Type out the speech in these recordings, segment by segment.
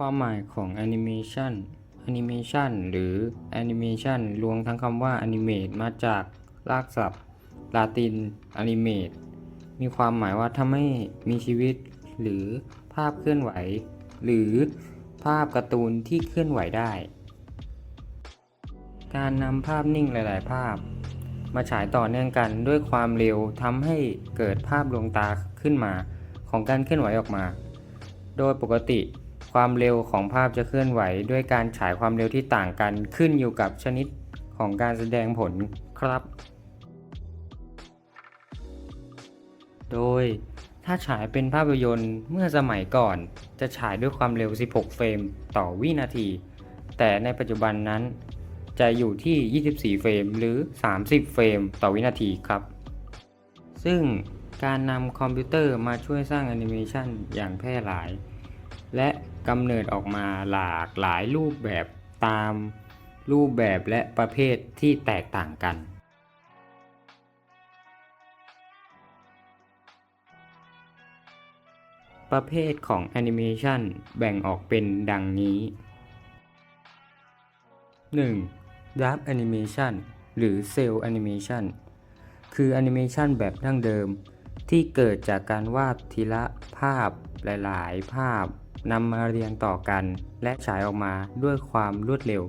ความหมายของแอนิเมชันแอนิเมชันหรือแอนิเมชันรวมทั้งคำว่าอนิเมตมาจากรากศัพท์ลาตินอนิเมตมีความหมายว่าทำให้มีชีวิต หรือภาพเคลื่อนไหว หรือภาพการ์ตูนที่เคลื่อนไหวได้ การนำภาพนิ่งหลาย ๆ ภาพ มาฉายต่อเนื่องกันด้วยความเร็วทำให้เกิดภาพลวงตาขึ้นมาของการเคลื่อนไหวออกมา โดยปกติ ความเร็วของภาพจะเคลื่อนไหว ด้วยการฉายความเร็วที่ต่างกันขึ้นอยู่กับชนิดของการแสดงผลครับ โดยถ้าฉายเป็นภาพยนตร์เมื่อสมัยก่อน จะฉายด้วยความเร็ว 16 เฟรมต่อวินาที แต่ในปัจจุบันนั้น จะอยู่ที่ 24 เฟรมหรือ 30 เฟรมต่อวินาทีครับ ซึ่งการนำคอมพิวเตอร์มาช่วยสร้างแอนิเมชันอย่างแพร่หลาย และกำเนิดออกมาหลากหลายรูปแบบตามรูปแบบและประเภทที่แตกต่างกัน ประเภทของแอนิเมชันแบ่งออกเป็นดังนี้ 1. Draft Animation หรือ Cell Animation คือแอนิเมชันแบบดั้งเดิม ที่เกิดจากการวาดทีละภาพหลาย ๆ ภาพ นำมาเรียงต่อกัน และฉายออกมาด้วยความรวดเร็ว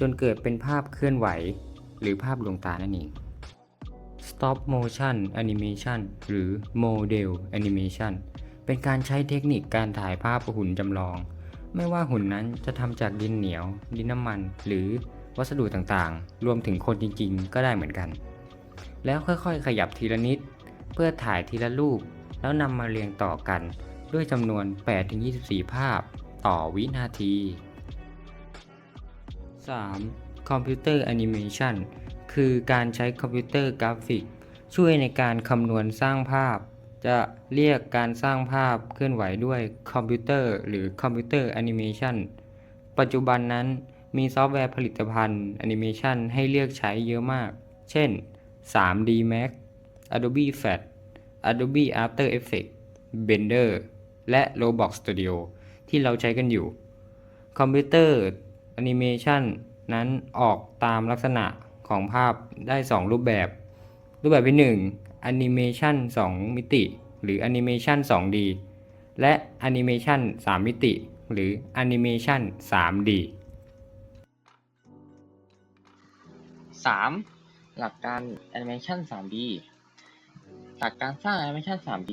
จนเกิดเป็นภาพเคลื่อนไหว หรือภาพลวงตานั่นเอง Stop Motion Animation หรือ Model Animation เป็นการใช้เทคนิคการถ่ายภาพหุ่นจำลอง ไม่ว่าหุ่นนั้นจะทำจากดินเหนียว ดินน้ำมัน หรือวัสดุต่างๆ รวมถึงคนจริงๆ ก็ได้เหมือนกัน แล้วค่อยๆ ขยับทีละนิด เพื่อถ่ายทีละรูป แล้วนำมาเรียงต่อกัน ด้วยจำนวน 8-24 ภาพต่อวินาที 3. คอมพิวเตอร์แอนิเมชันคือการใช้คอมพิวเตอร์กราฟิก ช่วยในการคำนวณสร้างภาพ จะเรียกการสร้างภาพเคลื่อนไหวด้วยคอมพิวเตอร์หรือคอมพิวเตอร์แอนิเมชันปัจจุบันนั้นมีซอฟต์แวร์ผลิตภัณฑ์แอนิเมชันให้เลือกใช้เยอะมาก เช่น 3D Max Adobe Flash Adobe After Effects Blender และ Roblox Studio ที่เราใช้กันอยู่ คอมพิวเตอร์แอนิเมชันนั้นออกตามลักษณะของภาพได้ 2 รูปแบบ รูปแบบที่1แอนิเมชัน2มิติ หรือแอนิเมชัน 2D และแอนิเมชัน3มิติ หรือแอนิเมชัน 3D 3. หลักการแอนิเมชัน 3D หลักการสร้างแอนิเมชัน 3D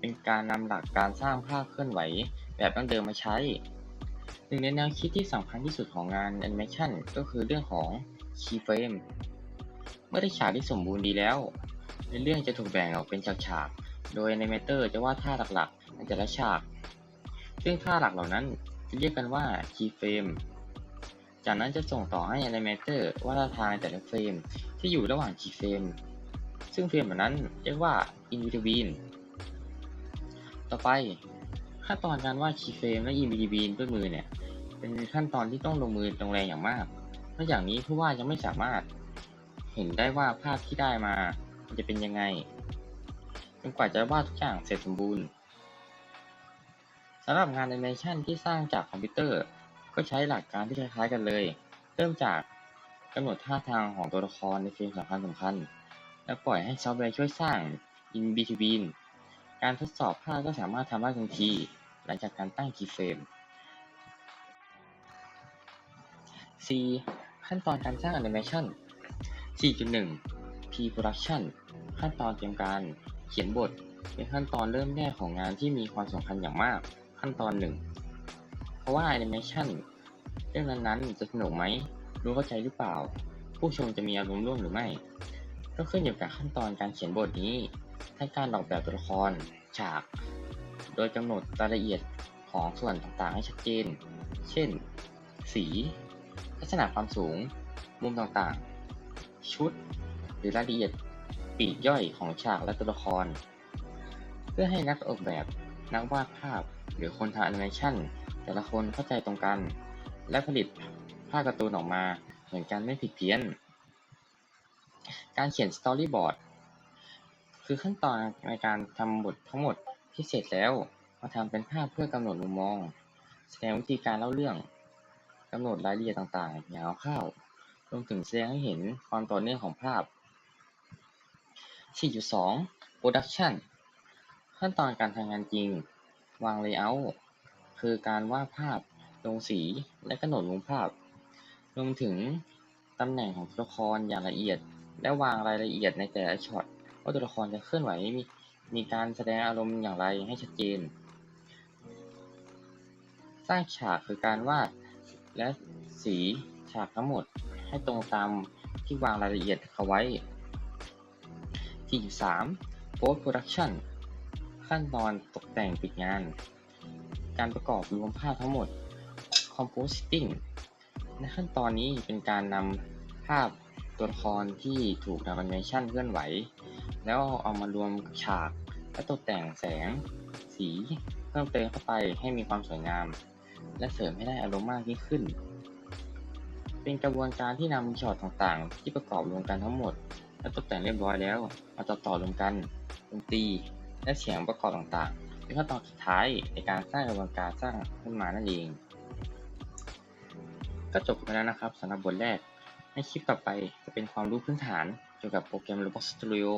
เป็นการนำหลักการสร้างภาพเคลื่อนไหวแบบดั้งเดิมมาใช้ หนึ่งในแนวคิดที่สำคัญที่สุดของงานแอนิเมชันก็คือเรื่องของ keyframe เมื่อได้ฉากที่สมบูรณ์ดีแล้ว ในเรื่องจะถูกแบ่งออกเป็นฉากๆ โดยแอนิเมเตอร์จะวาดท่าหลักๆ ในแต่ละฉาก ซึ่งท่าหลักเหล่านั้นจะเรียกกันว่า keyframe จากนั้นจะส่งต่อให้ Animator วาดท่าทางแต่ละเฟรมที่อยู่ระหว่าง key frame ซึ่งเฟรมเหล่านั้นเรียกว่า in between ต่อไปขั้นตอนการวาด key frame และ in between ด้วยมือเนี่ย เป็นขั้นตอนที่ต้องลงมือลงแรงอย่างมากเพราะอย่างนี้ผู้วาดยังไม่สามารถเห็นได้ว่าภาพที่ได้มามันจะเป็นยังไงจนกว่าจะวาดทุกอย่างเสร็จสมบูรณ์สำหรับงานแอนิเมชันที่สร้างจากคอมพิวเตอร์ ก็ใช้หลักการที่คล้ายๆกันเลย เริ่มจากกำหนดท่าทางของตัวละครในเฟรมสำคัญสำคัญๆแล้วปล่อยให้ซอฟต์แวร์ช่วยสร้าง in between การทดสอบภาพก็สามารถทำได้ทันที หลังจากการตั้ง keyframe C ขั้นตอนการสร้างแอนิเมชัน4.1 Pre-production ขั้นตอนเตรียมการเขียนบท เป็นขั้นตอนเริ่มแรกของงานที่มีความสำคัญอย่างมาก ขั้นตอนหนึ่งเพราะว่าแอนิเมชันเรื่องนั้นๆจะสนุกไหม รู้เข้าใจหรือเปล่า ผู้ชมจะมีอารมณ์ร่วมหรือไม่ ก็ขึ้นอยู่กับขั้นตอนการเขียนบทนี้ ทั้งการออกแบบตัวละคร ฉาก โดยกำหนดรายละเอียดของส่วนต่างๆให้ชัดเจน เช่น สี ลักษณะความสูง มุมต่างๆ ชุด หรือรายละเอียดปีกย่อยของฉากและตัวละคร เพื่อให้นักออกแบบ นักวาดภาพ หรือคนทำแอนิเมชันแต่ละคนเข้าใจตรงกัน และผลิตภาพการ์ตูนออกมาเหมือนกันไม่ผิดเพี้ยน การเขียนสตอรี่บอร์ด คือขั้นตอนในการทำบททั้งหมดที่เสร็จแล้ว มาทำเป็นภาพเพื่อกำหนดมุมมอง แสดงวิธีการเล่าเรื่องกำหนดรายละเอียดต่างๆ อย่างคร่าวๆรวมถึงแสดงให้เห็นความต่อเนื่องของภาพ 4.2 Production ขั้นตอนการทำงานจริง วาง Layout คือการวาดภาพ ลงสี และกำหนดมุมภาพ รวมถึงตำแหน่งของตัวละครอย่างละเอียด และวางรายละเอียดในแต่ละช็อต ว่าตัวละครจะเคลื่อนไหวมีมีการแสดงอารมณ์อย่างไรให้ชัดเจน สร้างฉากคือการวาดและสีฉากทั้งหมดให้ตรงตามที่วางรายละเอียดเขาไว้4.3 Post Production ขั้นตอนตกแต่งปิดงาน การประกอบรวมภาพทั้งหมด Compositing ในขั้นตอนนี้เป็นการนำภาพตัวละครที่ถูกทำแอนิเมชันเคลื่อนไหว แล้วเอามารวมกับฉาก และตกแต่งแสง สีเพิ่มเติมเข้าไปให้มีความสวยงาม และเสริมให้ได้อารมณ์มากยิ่งขึ้น เป็นกระบวนการที่นำช็อตต่างๆ ที่ประกอบรวมกันทั้งหมด และตกแต่งเรียบร้อยแล้ว มาต่อต่อรวมกันดนตรีและเสียงประกอบต่างๆเป็นขั้นตอนสุดท้ายในการสร้างกระบวนการสร้างขึ้นมานั่นเองก็จบไปแล้วนะครับสำหรับบทแรก ในคลิปต่อไปจะเป็นความรู้พื้นฐานเกี่ยวกับโปรแกรม Roblox Studio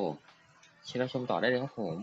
เชิญรับชมต่อได้เลยครับผม